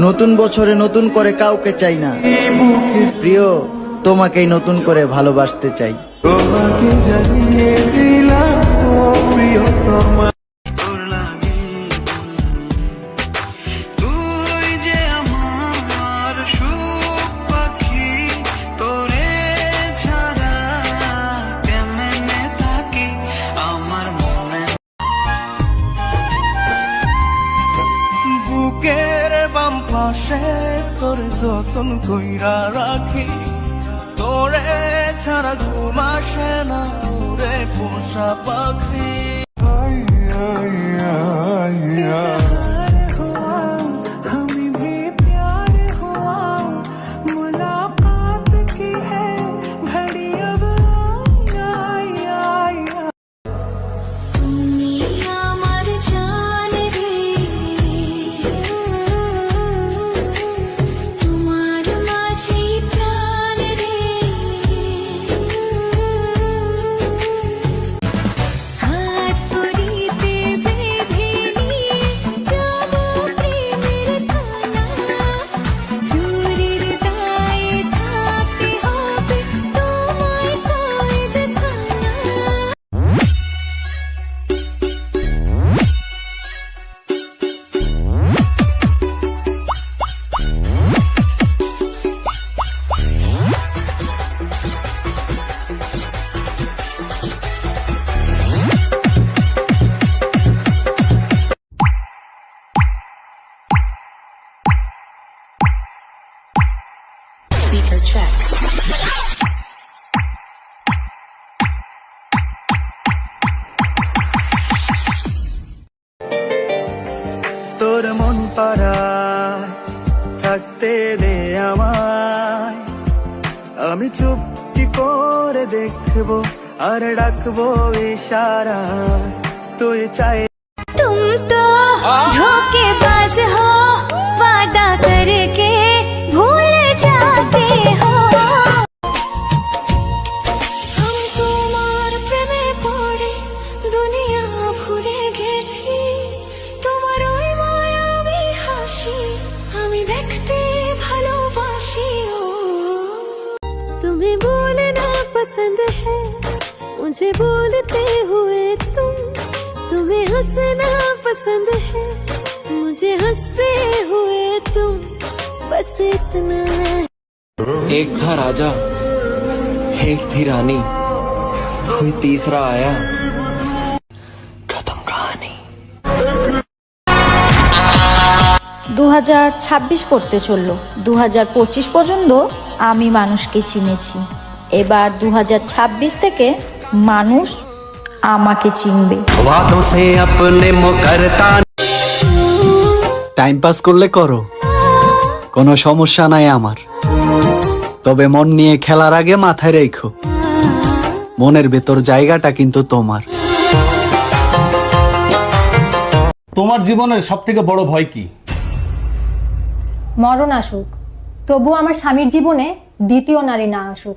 নতুন বছরে নতুন করে কাউকে চাই না। প্রিয় তোমাকেই নতুন করে ভালোবাসতে চাই। তোমাকে বাম পাশে তোর যতন কইরা রাখি। তোরে ছাড়া ঘুম না পোষা পাখি। title track. তোর মন পাড়ায় থাকতে দে আমায়। আমি করে দেখব আর ডাকবো ইশারা তুই চাই তুম তো ঢোকে বাজ मुझे बोलते हुए तुम तुम्हें हंसना पसंद है मुझे हंसते हुए तुम बस इतना है एक था राजा एक थी रानी कोई तीसरा आया खत्म कहानी দু ছাব্বিশ পড়তে চললো দু পঁচিশ পর্যন্ত আমি মানুষকে চিনেছি এবার দু ছাব্বিশ থেকে মানুষ আমাকে চিনবে। টাইম পাস করলে করো। কোনো সমস্যা নাই আমার। তবে মন নিয়ে খেলার আগে মাথায় রেখো। মনের ভেতর জায়গাটা কিন্তু তোমার। তোমার জীবনের সব থেকে বড় ভয় কি? মরণ আসুক। তবু আমার স্বামীর জীবনে দ্বিতীয় নারী না আসুক।